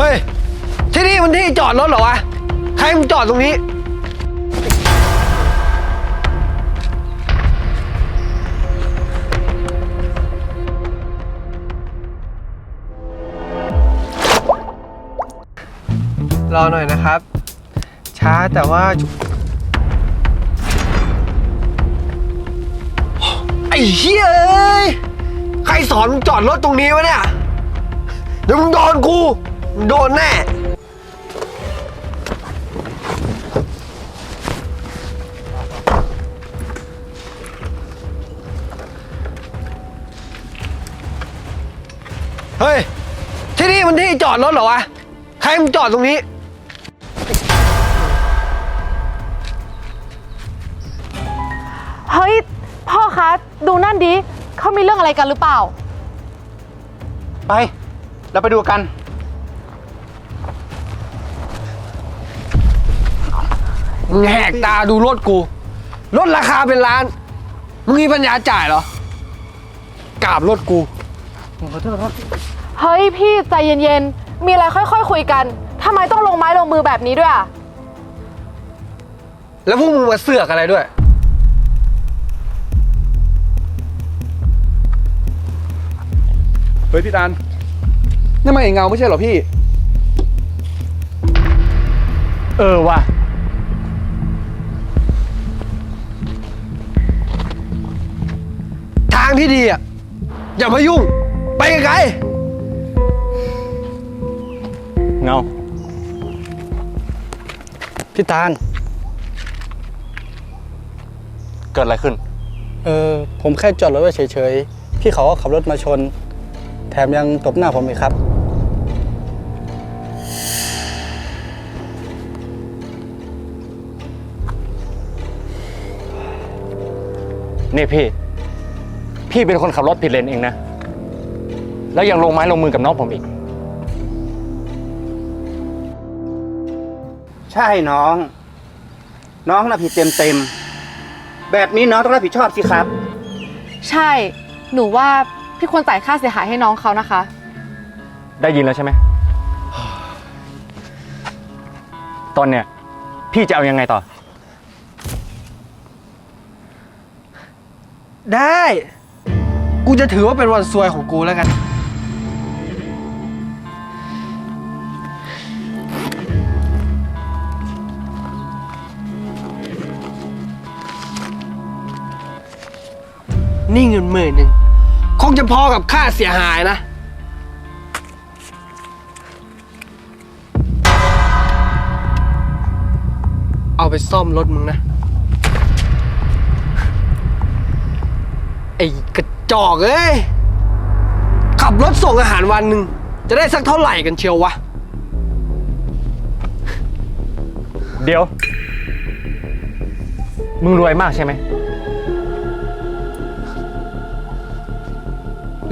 เฮ้ย ที่นี่มันที่จอดรถเหรอวะ ใครมึงจอดตรงนี้ รอหน่อยนะครับ ช้าแต่ว่า ไอ้เฮ้ยเอ้ยใครสอนมึงจอดรถตรงนี้วะเนี่ย เดี๋ยวมึงโดนกู โดนแน่ เฮ้ย ที่นี่มันที่จอดรถเหรอวะ ใครมึงจอดตรงนี้ เฮ้ย พ่อคะ ดูนั่นดิเขามีเรื่องอะไรกันหรือเปล่า ไป เราไปดูกัน มึงแหกตาดูรถกู รถราคาเป็นล้าน มึงมีปัญญาจ่ายเหรอ กราบรถกูเฮ้ยพี่ใจเย็นๆ มีอะไรค่อยๆคุยกัน ทำไมต้องลงไม้ลงมือแบบนี้ด้วยอะ แล้วพวกมึงมาเสือกอะไรด้วย เฮ้ยพี่ตาลนี่มันไอ้เงาไม่ใช่เหรอพี่ เออว่ะ ทางที่ดีอะ อย่ามายุ่ง ไปไกลเงา พี่ตาล เกิดอะไรขึ้น เออ ผมแค่จอดรถไว้เฉยๆ พี่เขาก็ขับรถมาชน แถมยังตบหน้าผมอีกครับ นี่พี่ พี่เป็นคนขับรถผิดเลนเองนะ แล้วยังลงไม้ลงมือกับน้องผมอีก ใช่น้อง น้องน่ะผิดเต็มเต็มๆแบบนี้น้องต้องรับผิดชอบสิครับ ใช่ หนูว่าพี่ควรจ่ายค่าเสียหายให้น้องเขานะคะ ได้ยินแล้วใช่ไหม ตอนเนี้ยพี่จะเอายังไงต่อๆได้ กูจะถือว่าเป็นวันซวยของกูแล้วกัน นี่เงินหมื่นหนึ่งคงจะพอกับค่าเสียหายนะ เอาไปซ่อมรถมึงนะ ไอ้กระ จอกเอ้ย ขับรถส่งอาหารวันหนึ่งจะได้สักเท่าไหร่กันเชียววะ เดี๋ยว มึงรวยมากใช่ไหม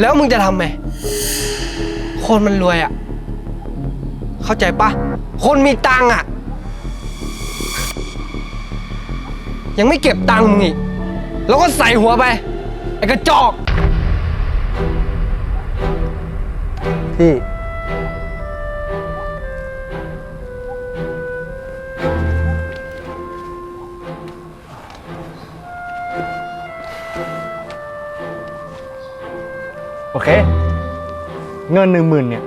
แล้วมึงจะทำไงคนมันรวยอะ่ะ เข้าใจปะ คนมีตังค์อะ ยังไม่เก็บตังค์มึงอีก แล้วก็ใส่หัวไป ไอ้กระจอก พี่ โอเค เงินหนึ่งหมื่นเนี่ย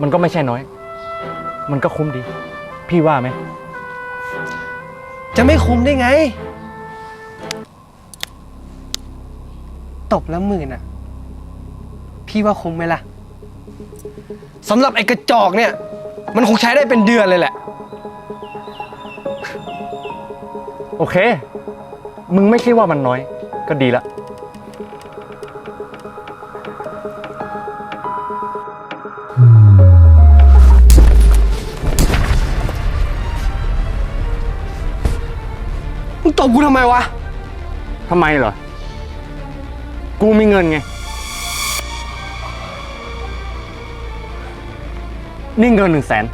มันก็ไม่ใช่น้อย มันก็คุ้มดี พี่ว่าไหม จะไม่คุ้มได้ไง ตบแล้วหมื่นอะ พี่ว่าคุ้มไหมล่ะสำหรับไอ้กระจอกเนี่ย มันคงใช้ได้เป็นเดือนเลยแหละ โอเค มึงไม่คิดว่ามันน้อย ก็ดีละ มึงตบกูทำไมวะ ทำไมเหรอ กูมีเงินไง นี่เงินหนึ่งแสน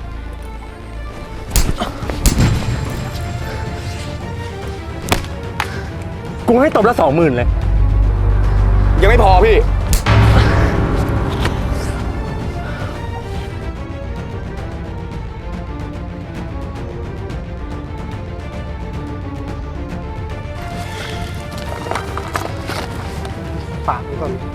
กูให้ตบละสองหมื่นเลย ยังไม่พอพี่ bakalım.